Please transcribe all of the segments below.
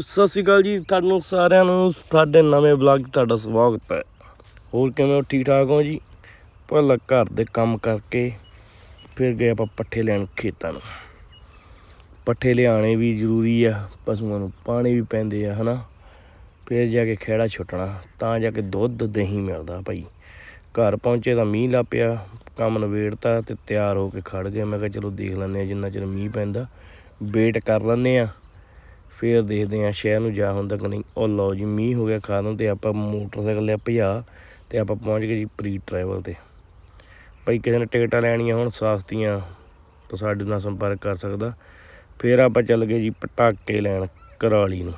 ਸਤਿ ਸ਼੍ਰੀ ਅਕਾਲ ਜੀ ਤੁਹਾਨੂੰ ਸਾਰਿਆਂ ਨੂੰ, ਸਾਡੇ ਨਵੇਂ ਵਲੌਗ 'ਚ ਤੁਹਾਡਾ ਸਵਾਗਤ ਹੈ। ਹੋਰ ਕਿਵੇਂ ਹੋ? ਠੀਕ ਠਾਕ ਹੋ ਜੀ? ਪਹਿਲਾਂ ਘਰ ਦੇ ਕੰਮ ਕਰਕੇ ਫਿਰ ਗਏ ਆਪਾਂ ਪੱਠੇ ਲੈਣ ਖੇਤਾਂ ਨੂੰ। ਪੱਠੇ ਲਿਆਣੇ ਵੀ ਜ਼ਰੂਰੀ ਆ, ਪਸ਼ੂਆਂ ਨੂੰ ਪਾਣੀ ਵੀ ਪੈਂਦੇ ਆ, ਹਨਾ? ਫਿਰ ਜਾ ਕੇ ਖੇੜਾ ਛੁੱਟਣਾ, ਤਾਂ ਜਾ ਕੇ ਦੁੱਧ, ਦਹੀਂ ਮਿਲਦਾ ਭਾਈ। ਘਰ ਪਹੁੰਚੇ ਤਾਂ ਮੀਂਹ ਲਾ ਪਿਆ, ਕੰਮ ਨਵੇੜਤਾ ਤੇ ਤਿਆਰ ਹੋ ਕੇ ਖੜ ਗਏ। ਮੈਂ ਕਿਹਾ ਚਲੋ ਦੇਖ ਲੈਂਦੇ ਆ ਜਿੰਨਾ ਚਿਰ ਮੀਂਹ ਪੈਂਦਾ, ਵੇਟ ਕਰ ਲੈਂਦੇ ਆ ਫੇਰ ਦੇਖਦੇ ਆ ਸ਼ਹਿਰ ਨੂੰ ਜਾ ਹੁੰਦਾ ਕਿ ਨਹੀਂ। ਉਹ ਲਓ ਜੀ, ਮੀਂਹ ਹੋ ਗਿਆ ਖਾਦੋਂ ਤੇ ਆਪਾਂ ਮੋਟਰਸਾਈਕਲ ਲਿਆ ਭਜਾ ਤੇ ਆਪਾਂ ਪਹੁੰਚ ਗਏ ਜੀ ਪ੍ਰੀ ਟਰੈਵਲ ਤੇ। ਭਾਈ ਕਿਸੇ ਨੇ ਟਿਕਟਾਂ ਲੈਣੀਆਂ ਹੁਣ, ਸਸਤੀਆਂ ਤਾਂ ਸਾਡੇ ਨਾਲ ਸੰਪਰਕ ਕਰ ਸਕਦਾ। ਫੇਰ ਆਪਾਂ ਚੱਲ ਗਏ ਜੀ ਪਟਾਕੇ ਲੈਣ ਕਰਾਲੀ ਨੂੰ।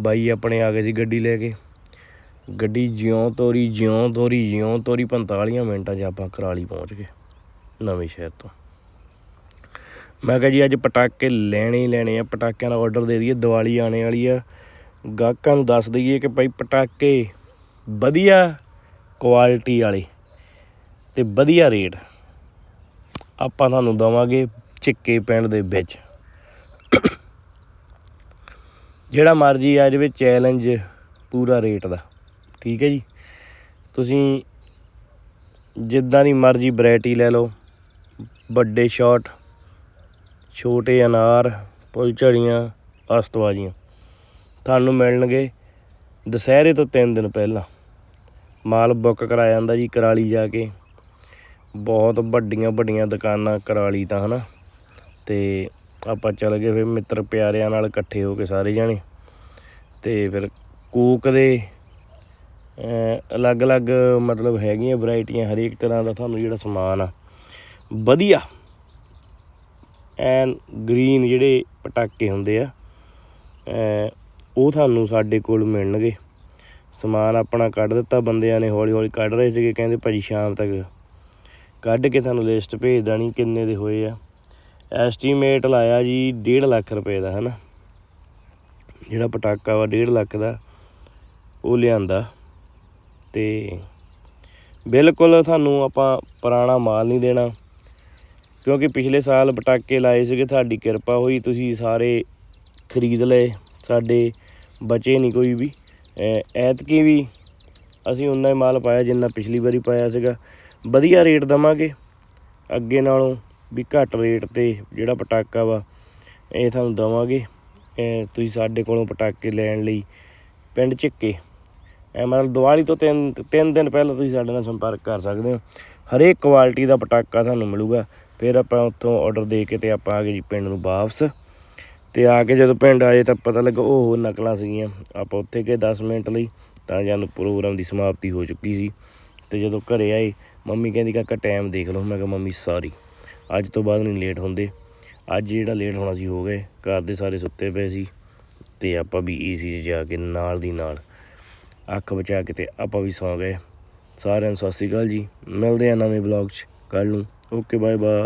ਬਾਈ ਆਪਣੇ ਆ ਗਏ ਸੀ ਗੱਡੀ ਲੈ ਕੇ। ਗੱਡੀ ਜਿਉਂ ਤੋਰੀ ਜਿਉਂ ਤੋਰੀ ਜਿਉਂ ਤੋਰੀ 45 ਮਿੰਟਾਂ 'ਚ ਆਪਾਂ ਕਰਾਲੀ ਪਹੁੰਚ ਗਏ ਨਵੇਂ ਸ਼ਹਿਰ ਤੋਂ। ਮੈਂ ਕਿਹਾ ਜੀ ਅੱਜ ਪਟਾਕੇ ਲੈਣੇ ਹੀ ਲੈਣੇ ਆ, ਪਟਾਕਿਆਂ ਦਾ ਆਰਡਰ ਦੇ ਦਈਏ, ਦੀਵਾਲੀ ਆਣੇ ਵਾਲੀ ਆ। ਗਾਹਕਾਂ ਨੂੰ ਦੱਸ ਦਈਏ ਕਿ ਭਾਈ ਪਟਾਕੇ ਵਧੀਆ ਕੁਆਲਿਟੀ ਵਾਲੇ ਤੇ ਵਧੀਆ ਰੇਟ ਆਪਾਂ ਤੁਹਾਨੂੰ ਦਵਾਂਗੇ ਚਿੱਕੇ ਪਿੰਡ ਦੇ ਵਿੱਚ। ਜਿਹੜਾ ਮਰਜ਼ੀ ਆ ਜਾਵੇ ਚੈਲੰਜ ਪੂਰਾ ਰੇਟ ਦਾ, ਠੀਕ ਹੈ ਜੀ? ਤੁਸੀਂ ਜਿੱਦਾਂ ਦੀ ਮਰਜ਼ੀ ਵੈਰਾਈਟੀ ਲੈ ਲਓ, ਵੱਡੇ ਸ਼ਾਟ ਛੋਟੇ ਅਨਾਰ ਫੁੱਲਝੜੀਆਂ ਅਸਤਵਾਜੀਆਂ। ਤੁਹਾਨੂੰ ਮਿਲਣਗੇ ਦੁਸਹਿਰੇ ਤੋਂ 3 ਦਿਨ ਪਹਿਲਾਂ। ਮਾਲ ਬੁੱਕ ਕਰਾਇਆ ਜਾਂਦਾ ਜੀ ਕਰਾਲੀ ਜਾ ਕੇ। ਬਹੁਤ ਵੱਡੀਆਂ ਵੱਡੀਆਂ ਦੁਕਾਨਾਂ ਕਰਾਲੀ ਤਾਂ, ਹਨਾ? ਤੇ ਆਪਾਂ ਚੱਲ ਗਏ ਫਿਰ ਮਿੱਤਰ ਪਿਆਰਿਆਂ ਨਾਲ ਇਕੱਠੇ ਹੋ ਕੇ ਸਾਰੇ ਜਾਣੇ। ਤੇ ਫਿਰ ਕੋਕ ਦੇ ਅਲੱਗ-ਅਲੱਗ ਮਤਲਬ ਹੈਗੀਆਂ ਵੈਰਾਈਟੀਆਂ ਹਰੇਕ ਤਰ੍ਹਾਂ ਦਾ ਤੁਹਾਨੂੰ ਜਿਹੜਾ ਸਮਾਨ ਆ। ਵਧੀਆ। ਐਨ ਗ੍ਰੀਨ ਜਿਹੜੇ ਪਟਾਕੇ ਹੁੰਦੇ ਆ ਉਹ ਤੁਹਾਨੂੰ ਸਾਡੇ ਕੋਲ ਮਿਲਣਗੇ। ਸਮਾਨ ਆਪਣਾ ਕੱਢ ਦਿੱਤਾ, ਬੰਦਿਆਂ ਨੇ ਹੌਲੀ ਹੌਲੀ ਕੱਢ ਰਹੇ ਸੀਗੇ, ਕਹਿੰਦੇ ਭਾਜੀ ਸ਼ਾਮ ਤੱਕ ਕੱਢ ਕੇ ਤੁਹਾਨੂੰ ਲਿਸਟ ਭੇਜ ਦੇਣੀ ਕਿੰਨੇ ਦੇ ਹੋਏ ਆ। ਐਸਟੀਮੇਟ ਲਾਇਆ ਜੀ 1.5 ਲੱਖ ਰੁਪਏ ਦਾ, ਹਨਾ। ਜਿਹੜਾ ਪਟਾਕਾ ਵਾ 1.5 ਲੱਖ ਦਾ, ਉਹ ਲਿਆਂਦਾ। ਤੇ ਬਿਲਕੁਲ ਤੁਹਾਨੂੰ ਆਪਾਂ ਪੁਰਾਣਾ ਮਾਲ ਨਹੀਂ ਦੇਣਾ। ਕਿਉਂਕਿ ਪਿਛਲੇ ਸਾਲ ਪਟਾਕੇ ਲਾਏ ਸੀਗੇ, ਤੁਹਾਡੀ ਕਿਰਪਾ ਹੋਈ, ਤੁਸੀਂ ਸਾਰੇ ਖਰੀਦ ਲਏ, ਸਾਡੇ ਬਚੇ ਨਹੀਂ ਕੋਈ ਵੀ। ਐਤਕੀ ਵੀ ਅਸੀਂ ਉਨਾ ਹੀ ਮਾਲ ਪਾਇਆ ਜਿੰਨਾ ਪਿਛਲੀ ਵਾਰੀ ਪਾਇਆ ਸੀਗਾ। ਵਧੀਆ ਰੇਟ ਦਵਾਂਗੇ। ਅੱਗੇ ਨਾਲੋਂ ਵੀ ਘੱਟ ਰੇਟ ਤੇ ਜਿਹੜਾ ਪਟਾਕਾ ਵਾ, ਇਹ ਤੁਹਾਨੂੰ ਦਵਾਂਗੇ। ਤੁਸੀਂ ਸਾਡੇ ਕੋਲੋਂ ਪਟਾਕੇ ਲੈਣ ਲਈ ਪਿੰਡ ਝਿੱਕੇ। ਐ, ਮਤਲਬ ਦੀਵਾਲੀ ਤੋਂ ਤਿੰਨ ਤਿੰਨ ਦਿਨ ਪਹਿਲਾਂ ਤੁਸੀਂ ਸਾਡੇ ਨਾਲ ਸੰਪਰਕ ਕਰ ਸਕਦੇ ਹੋ। ਹਰੇਕ ਕੁਆਲਿਟੀ ਦਾ ਪਟਾਕਾ ਤੁਹਾਨੂੰ ਮਿਲੂਗਾ। ਫਿਰ ਆਪਾਂ ਉੱਥੋਂ ਆਰਡਰ ਦੇ ਕੇ ਤੇ ਆਪਾਂ ਆ ਗਏ ਜੀ ਪਿੰਡ ਨੂੰ ਵਾਪਸ। ਤੇ ਆ ਕੇ ਜਦੋਂ ਪਿੰਡ ਆਏ ਤਾਂ ਪਤਾ ਲੱਗਾ ਉਹ ਨਕਲਾਂ ਸੀਗੀਆਂ। ਆਪਾਂ ਉੱਥੇ ਗਏ 10 ਮਿੰਟ ਲਈ ਤਾਂ ਜਦ ਪ੍ਰੋਗਰਾਮ ਦੀ ਸਮਾਪਤੀ ਹੋ ਚੁੱਕੀ ਸੀ। ਤੇ ਜਦੋਂ ਘਰੇ ਆਏ, ਮੰਮੀ ਕਹਿੰਦੀ ਕਾਕਾ ਟਾਈਮ ਦੇਖ ਲਓ। ਮੈਂ ਕਿਹਾ, ਮੰਮੀ ਸਾਰੀ ਅੱਜ ਤੋਂ ਬਾਅਦ ਨਹੀਂ ਲੇਟ ਹੁੰਦੇ। ਅੱਜ ਜਿਹੜਾ ਲੇਟ ਹੋਣਾ ਸੀ, ਹੋ ਗਏ। ਘਰ ਦੇ ਸਾਰੇ ਸੁੱਤੇ ਪਏ ਸੀ। ਤੇ ਆਪਾਂ ਵੀ ਏਸੀ 'ਚ ਜਾ ਕੇ ਨਾਲ ਦੀ ਨਾਲ ਅੱਖ ਬਚਾ ਕੇ ਤੇ ਆਪਾਂ ਵੀ ਸੌਂ ਗਏ। ਸਾਰਿਆਂ ਨੂੰ ਸਤਿ ਸ਼੍ਰੀ ਅਕਾਲ ਜੀ। ਮਿਲਦੇ ਆ ਨਵੇਂ ਵਲੌਗ 'ਚ। ਕੱਲ ਨੂੰ। Okay bye bye